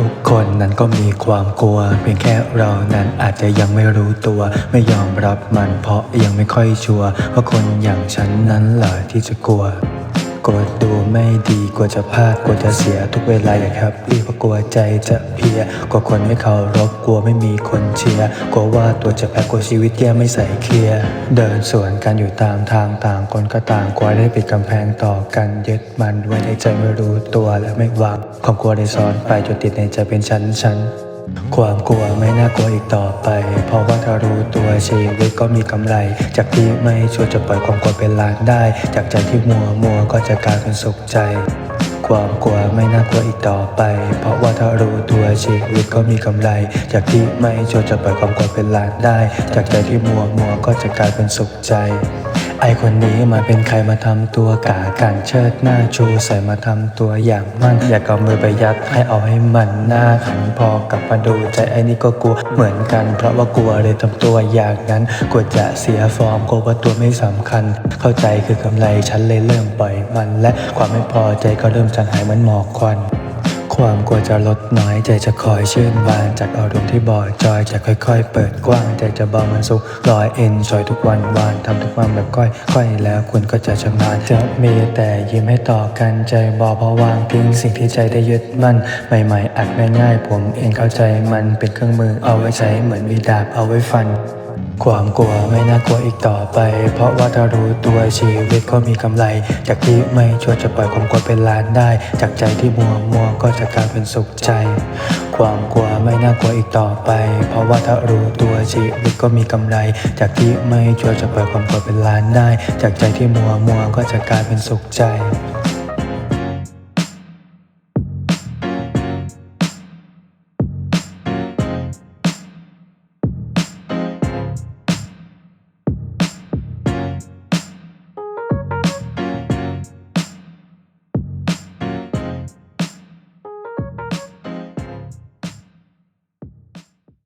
ทุกคนนั้นก็มีความกลัว เพียงแค่เรานั้นอาจจะยังไม่รู้ตัว ไม่ยอมรับมันเพราะยังไม่ค่อยชัวร์ว่าคนอย่างฉันนั้นเหรอที่จะกลัว กลัวตัวไม่ดีกลัวจะพลาดกลัวจะเสียทุกเวลาอย่างแฮปปี้เพราะกลัวใจจะเพียกลัวคนไม่เคารพกลัวไม่มีคนเชียร์กลัวว่าตัวจะแพ้กลัวชีวิตแย่ไม่ใส่เคลียร์เดินสวนกันอยู่ตามทางต่างคนก็ต่างกลัวได้ปิดกำแพงต่อกันยึดมันไว้ในใจไม่รู้ตัวและไม่วางความกลัวได้ซ้อนไปจนติดในใจเป็นชั้นชั้น ความกลัวไม่น่ากลัวอีกต่อไป เพราะว่าถ้ารู้ตัวชีวิตก็มีกำไร จากที่ไม่ชัวร์จะปล่อยความกลัวเป็นล้านได้ จากใจที่มัวมัวก็จะกลายเป็นสุขใจ ความกลัวไม่น่ากลัวอีกต่อไป เพราะว่าถ้ารู้ตัวชีวิตก็มีกำไร จากที่ไม่ชัวร์จะปล่อยความกลัวเป็นล้านได้ จากใจที่มัวมัวก็จะกลายเป็นสุขใจ ไอคนนี้มาเป็นใครมาทำตัวกากันเชิดหน้าชูใส่มาทำตัวอย่างมันอยากเอามือไปยัดให้เอาให้มันหน้าขันพอกลับมาดูใจไอนี่ก็กลัวเหมือนกัน เพราะว่ากลัวเลยทำตัวอย่างนั้นกลัวจะเสียฟอร์มกลัวว่าตัวไม่สำคัญ เข้าใจคือกำไรฉันเลยเริ่มปล่อยมัน และความไม่พอใจก็เริ่มจางหายเหมือนหมอกควัน ความกลัวจะลดน้อยใจจะคอยชื่นบานจากอารมณ์ที่บอดจอยจะค่อย ๆ เปิดกว้างใจจะเบามันสุขลอยเอ็นจอยทุกวันวานทำทุกวันแบบก้อยค่อยแล้วคุณก็จะชำนาญจะมีแต่ยิ้มให้ต่อกันใจบอเพราะวางทิ้งสิ่งที่ใจได้ยึดมั่นใหม่ๆอัดไม่ง่ายผมเองเข้าใจมันเป็นเครื่องมือเอาไว้ใช้เหมือนมีดาบเอาไว้ฟัน ความกลัวไม่น่ากลัวอีกต่อไป เพราะว่าถ้ารู้ตัวชีวิตก็มีกำไร จากที่ไม่ชัวร์จะปล่อยความกลัวเป็นล้านได้ จากใจที่มัวมัวก็จะกลายเป็นสุขใจ ความกลัวไม่น่ากลัวอีกต่อไป เพราะว่าถ้ารู้ตัวชีวิตก็มีกำไร จากที่ไม่ชัวร์จะปล่อยความกลัวเป็นล้านได้ จากใจที่มัวมัวก็จะกลายเป็นสุขใจ